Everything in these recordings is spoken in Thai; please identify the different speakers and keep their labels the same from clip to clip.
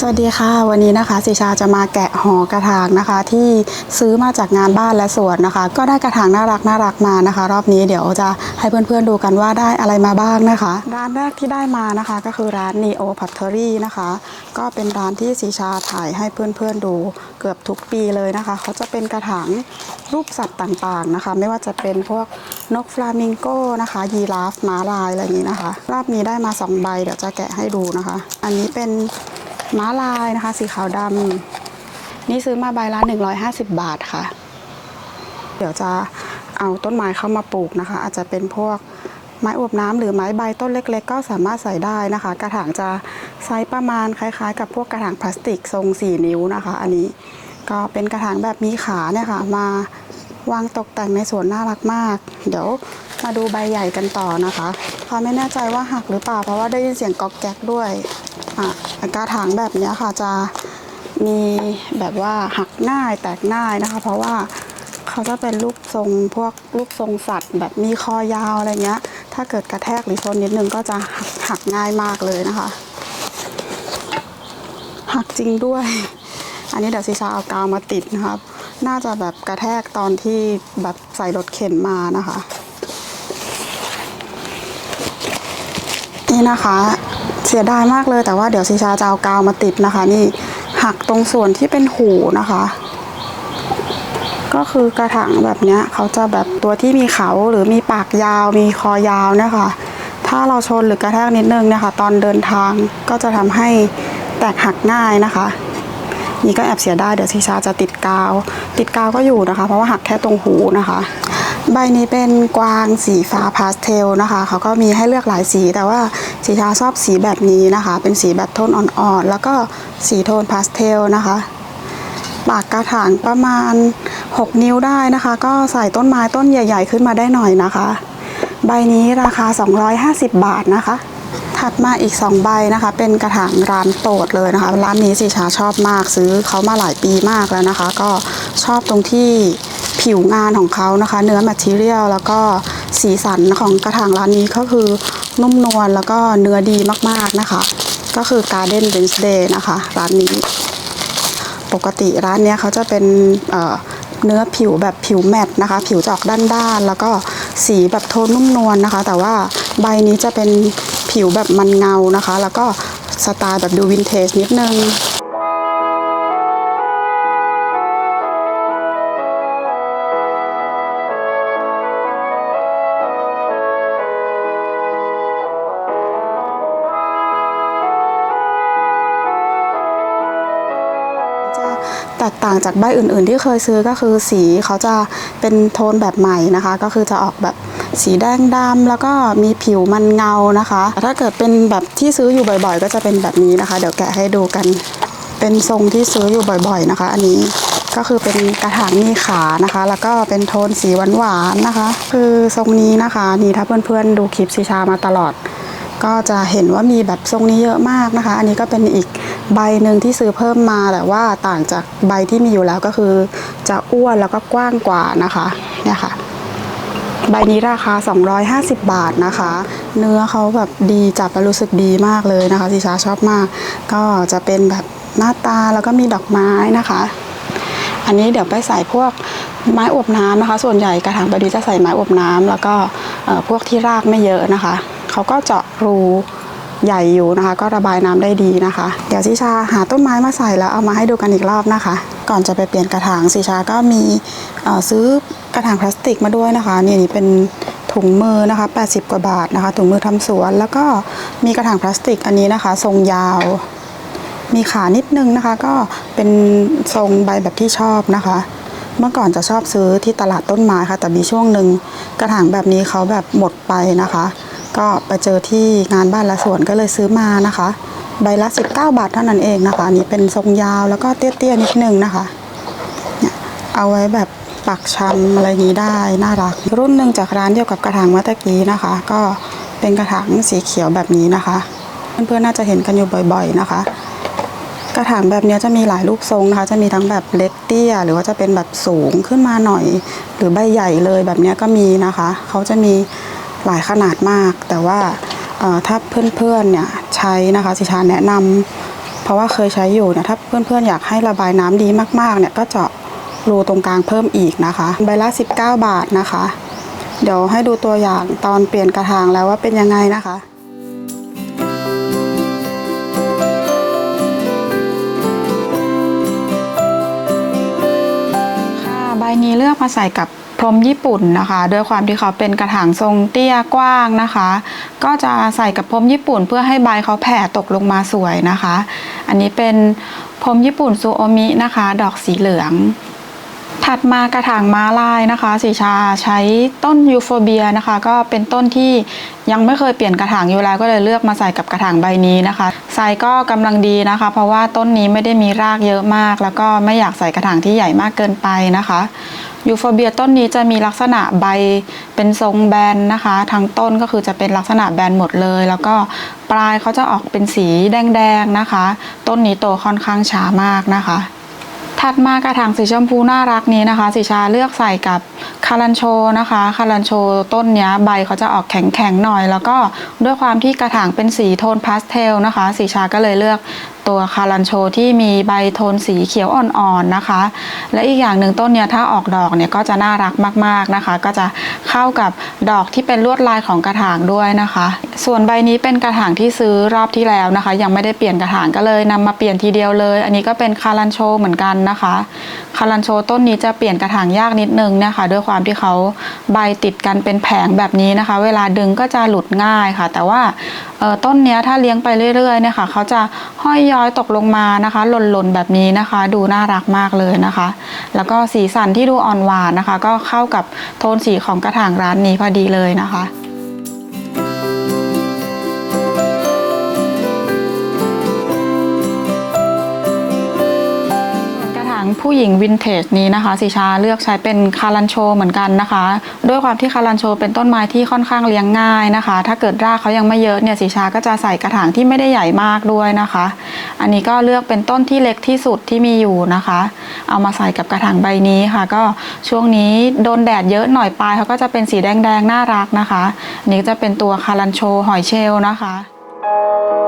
Speaker 1: สวัสดีค่ะ วันนี้นะคะสิชาจะมาแกะห่อกระถางนะคะ ที่ซื้อมาจากงานบ้านและสวนนะคะ ก็ได้กระถางน่ารักน่ารักมานะคะ รอบนี้เดี๋ยวจะให้เพื่อนๆดูกันว่าได้อะไรมาบ้างนะคะ ร้านแรกที่ได้มานะคะ ก็คือร้าน Neo Pottery นะคะ ก็เป็นร้านที่สิชาถ่ายให้เพื่อนๆดูเกือบทุกปีเลยนะคะ เขาจะเป็นกระถางรูปสัตว์ต่างๆนะคะ ไม่ว่าจะเป็นพวกนกฟลามิงโก้นะคะยีราฟม้าลายอะไรอย่างนี้นะคะ รอบนี้ได้มาสองใบเดี๋ยวจะแกะให้ดูนะคะ อันนี้เป็น ม้าลายนะคะ สีขาวดำนี่ซื้อมาใบละ150 บาทค่ะ เดี๋ยวจะเอาต้นไม้เข้ามาปลูกนะคะ อาจจะเป็นพวกไม้อวบน้ำหรือไม้ใบต้นเล็ก ๆ ก็สามารถใส่ได้นะคะ กระถางจะไซส์ประมาณคล้าย ๆ กับพวกกระถางพลาสติกทรง 4 นิ้วนะคะ อันนี้ก็เป็นกระถางแบบมีขาเนี่ยค่ะมาวางตกแต่งในสวนน่ารักมาก เดี๋ยวมาดูใบใหญ่กันต่อนะคะพอไม่แน่ใจว่าหักหรือเปล่าเพราะว่าได้ยินเสียงกอกแก๊กด้วย กระถางแบบนี้ค่ะจะมีแบบว่าหักง่ายแตกง่ายนะคะ เพราะว่าเขาจะเป็นรูปทรงพวกรูปทรงสัตว์ แบบมีคอยาวอะไรเงี้ย ถ้าเกิดกระแทกหรือชนนิดนึงก็จะหักหักง่ายมากเลยนะคะ หักจริงด้วย อันนี้เดี๋ยวซิชาเอากาวมาติดนะครับ น่าจะแบบกระแทกตอนที่แบบใส่รถเข็นมานะคะ นี่นะคะ เสียดายมากเลยแต่ว่าเดี๋ยวซิชาจะเอากาวมาติดนะคะ นี่หักตรงส่วนที่เป็นหูนะคะ ก็คือกระถางแบบเนี้ยเขาจะแบบตัวที่มีเขาหรือมีปากยาวมีคอยาวเนะคะ ถ้าเราชนหรือกระแทกนิดนึงเนี่ยค่ะตอนเดินทางก็จะทำให้แตกหักง่ายนะคะ นี่ก็แอบเสียดายเดี๋ยวซิชาจะติดกาว ติดกาวก็อยู่นะคะ เพราะว่าหักแค่ตรงหูนะคะ ใบนี้เป็นกวางสีฟ้าพาสเทลนะคะเขาก็มีให้เลือกหลายสี แต่ว่าสีชาชอบสีแบบนี้นะคะ เป็นสีแบบโทนอ่อนๆ แล้วก็สีโทนพาสเทลนะคะ ปากกระถางประมาณ 6 นิ้วได้นะคะ ก็ใส่ต้นไม้ต้นใหญ่ ๆ ขึ้นมาได้หน่อยนะคะ ใบนี้ราคา 250 บาทนะคะ ถัดมาอีก 2 ใบนะคะ เป็นกระถางร้านโปรดเลยนะคะ ร้านนี้สิชาชอบมากซื้อเขามาหลายปีมากแล้วนะคะ ก็ชอบตรงที่ ผิวงานของเขานะคะ เนื้อแมทเทียลแล้วก็สีสันของกระถางร้านนี้ก็คือนุ่มนวลแล้วก็เนื้อดีมากๆนะคะ ก็คือ Garden Wednesday นะคะ ร้านนี้ ปกติร้านเนี้ยเขาจะเป็นเเนื้อผิวแบบผิวแมตต์นะคะ ผิวจะออกด้านๆแล้วก็สีแบบโทนนุ่มนวลนะคะ แต่ว่าใบนี้จะเป็นผิวแบบมันเงานะคะ แล้วก็สไตล์แบบดูวินเทจนิดนึง กต่างจากใบอื่นๆ ที่เคยซื้อก็คือสีเขาจะเป็นโทนแบบใหม่นะคะ ก็คือจะออกแบบสีแดงดำแล้วก็มีผิวมันเงานะคะ ถ้าเกิดเป็นแบบที่ซื้ออยู่บ่อยๆ ก็จะเป็นแบบนี้นะคะ เดี๋ยวแกะให้ดูกัน เป็นทรงที่ซื้ออยู่บ่อยๆนะคะ อันนี้ก็คือเป็นกระถางมีขานะคะ แล้วก็เป็นโทนสีหวานๆนะคะ คือทรงนี้นะคะ นี่ถ้าเพื่อนๆดูคลิปซีชามาตลอด ก็จะเห็นว่ามีแบบทรงนี้เยอะมากนะคะ อันนี้ก็เป็นอีก ใบหนึ่งที่ซื้อเพิ่มมาแต่ว่าต่างจากใบที่มีอยู่แล้วก็คือ จะอ้วนแล้วก็กว้างกว่านะคะเนี่ยค่ะ ใบนี้ราคา 250 บาทนะคะ เนื้อเขาแบบดีจับแล้วรู้สึกดีมากเลยนะคะสิชาชอบมาก ก็จะเป็นแบบหน้าตาแล้วก็มีดอกไม้นะคะ อันนี้เดี๋ยวไปใส่พวกไม้อบน้ำนะคะ ส่วนใหญ่กระถางแบบนี้จะใส่ไม้อบน้ำแล้วก็พวกที่รากไม่เยอะนะคะเขาก็เจาะรู ใหญ่อยู่นะคะ ก็ระบายน้ำได้ดีนะคะ เดี๋ยวสิชาหาต้นไม้มาใส่แล้วเอามาให้ดูกันอีกรอบนะคะ ก่อนจะไปเปลี่ยนกระถางสิชาก็มีซื้อกระถางพลาสติกมาด้วยนะคะนี่นี่เป็นถุงมือนะคะ 80 กว่าบาทนะคะ ถุงมือทำสวน แล้วก็มีกระถางพลาสติกอันนี้นะคะ ทรงยาว มีขานิดนึงนะคะ ก็เป็นทรงใบแบบที่ชอบนะคะ เมื่อก่อนจะชอบซื้อที่ตลาดต้นไม้ค่ะ แต่มีช่วงหนึ่งกระถางแบบนี้เขาแบบหมดไปนะคะ ก็ไปเจอที่งานบ้านละสวนก็เลยซื้อมานะคะ ใบละ 19 บาทเท่านั้นเองนะคะ อันนี้เป็นทรงยาวแล้วก็เตี้ยๆนิดนึงนะคะเนี่ยเอาไว้แบบปักชำอะไรนี้ได้น่ารัก รุ่นหนึ่งจากร้านเดียวกับกระถางเมื่อตะกี้นะคะ ก็เป็นกระถางสีเขียวแบบนี้นะคะ เพื่อนๆน่าจะเห็นกันอยู่บ่อย ๆนะคะ กระถางแบบนี้จะมีหลายรูปทรงนะคะ จะมีทั้งแบบเล็กเตี้ย หรือว่าจะเป็นแบบสูงขึ้นมาหน่อย หรือใบใหญ่เลยแบบนี้ก็มีนะคะ เขาจะมี หลายขนาดมาก แต่ว่าถ้าเพื่อนๆเนี่ยใช้นะคะสิชาแนะนำเพราะว่าเคยใช้อยู่เนี่ยถ้าเพื่อนๆอยากให้ระบายน้ำดีมากๆเนี่ยก็เจาะรูตรงกลางเพิ่มอีกนะคะ ใบละ 19 บาทนะคะ เดี๋ยวให้ดูตัวอย่างตอนเปลี่ยนกระถางแล้วว่าเป็นยังไงนะคะค่ะใบนี้เลือกมาใส่กับ พรมญี่ปุ่นนะคะ ด้วยความที่เขาเป็นกระถางทรงเตี้ยกว้างนะคะ ก็จะใส่กับพรมญี่ปุ่น เพื่อให้ใบเขาแผ่ตกลงมาสวยนะคะ อันนี้เป็นพรมญี่ปุ่นซูโอมินะคะ ดอกสีเหลือง ถัดมากระถางม้าลายนะคะ สีชาใช้ต้นยูโฟเบียนะคะ ก็เป็นต้นที่ยังไม่เคยเปลี่ยนกระถางอยู่แล้วก็เลยเลือกมาใส่กับกระถางใบนี้นะคะไซส์ก็กำลังดีนะคะ เพราะว่าต้นนี้ไม่ได้มีรากเยอะมาก แล้วก็ไม่อยากใส่กระถางที่ใหญ่มากเกินไปนะคะ ยูโฟเบียต้นนี้จะมีลักษณะใบเป็นทรงแบนนะคะทางต้นก็คือจะเป็นลักษณะแบนหมดเลย แล้วก็ปลายเขาจะออกเป็นสีแดงๆนะคะ ต้นนี้โตค่อนข้างช้ามากนะคะถัดมากระถางสีชมพูน่ารักนี้นะคะสีชาเลือกใส่กับคารันโชนะคะคารันโชต้นนี้ใบเขาจะออกแข็งๆหน่อย แล้วก็ด้วยความที่กระถางเป็นสีโทนพาสเทลนะคะสีชาก็เลยเลือก ตัวคารันโชที่มีใบโทนสีเขียวอ่อนๆนะคะ และอีกอย่างหนึ่งต้นเนี้ยถ้าออกดอกเนี่ยก็จะน่ารักมากๆนะคะ ก็จะเข้ากับดอกที่เป็นลวดลายของกระถางด้วยนะคะ ส่วนใบนี้เป็นกระถางที่ซื้อรอบที่แล้วนะคะ ยังไม่ได้เปลี่ยนกระถางก็เลยนำมาเปลี่ยนทีเดียวเลย อันนี้ก็เป็นคารันโชเหมือนกันนะคะคารันโชต้นนี้จะเปลี่ยนกระถางยากนิดนึงนะคะ ด้วยความที่เขาใบติดกันเป็นแผงแบบนี้นะคะ เวลาดึงก็จะหลุดง่ายค่ะ แต่ว่าต้นนี้ถ้าเลี้ยงไปเรื่อยๆเนี่ยค่ะเขาจะห้อยยอยตกลงมานะคะหล่นๆแบบนี้นะคะ ดูน่ารักมากเลยนะคะ แล้วก็สีสันที่ดูอ่อนหวานนะคะ ก็เข้ากับโทนสีของกระถางร้านนี้พอดีเลยนะคะ ผู้หญิงวินเทจนี้นะคะสีชาเลือกใช้เป็นคารันโชเหมือนกันนะคะ ด้วยความที่คารันโชเป็นต้นไม้ที่ค่อนข้างเลี้ยงง่ายนะคะ ถ้าเกิดรากเขายังไม่เยอะเนี่ยสีชาก็จะใส่กระถางที่ไม่ได้ใหญ่มากด้วยนะคะ อันนี้ก็เลือกเป็นต้นที่เล็กที่สุดที่มีอยู่นะคะ เอามาใส่กับกระถางใบนี้ค่ะ ก็ช่วงนี้โดนแดดเยอะหน่อยปลายเขาก็จะเป็นสีแดงๆน่ารักนะคะนนี้จะเป็นตัวคารันโชหอยเชลล์นะคะกร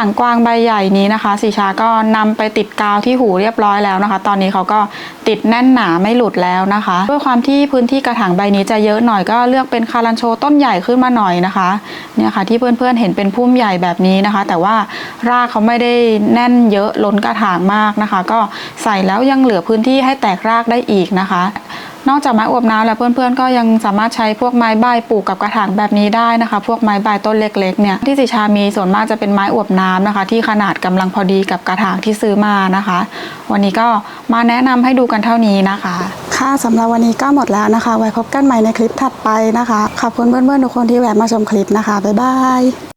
Speaker 1: างกวางใบใหญ่นี้นะคะสีชาก็นำไปติดกาวที่หูเรียบร้อยแล้วนะคะ ตอนนี้เขาก็ติดแน่นหนาไม่หลุดแล้วนะคะ ด้วยความที่พื้นที่กระถางใบนี้จะเยอะหน่อยก็เลือกเป็นคารันโชต้นใหญ่ขึ้นมาหน่อยนะคะเนี่ยค่ะที่เพื่อนๆเห็นเป็นพุ่มใหญ่แบบนี้นะคะ แต่ว่ารากเขาไม่ได้แน่นเยอะล้นกระถางมากนะคะ ก็ใส่แล้วยังเหลือพื้นที่ให้แตกรากได้อีกนะคะ นอกจากไม้อวบน้ำแล้วเพื่อนๆ ก็ยังสามารถใช้พวกไม้ใบปลูกกับกระถางแบบนี้ได้นะคะ พวกไม้ใบต้นเล็กๆเนี่ยที่สิชามีส่วนมากจะเป็นไม้อวบน้ำนะคะ ที่ขนาดกำลังพอดีกับกระถางที่ซื้อมานะคะ วันนี้ก็มาแนะนำให้ดูกันเท่านี้นะคะ ค่ะสำหรับวันนี้ก็หมดแล้วนะคะ ไว้พบกันใหม่ในคลิปถัดไปนะคะขอบคุณเพื่อนๆทุกคนที่แวะมาชมคลิปนะคะบ๊ายบาย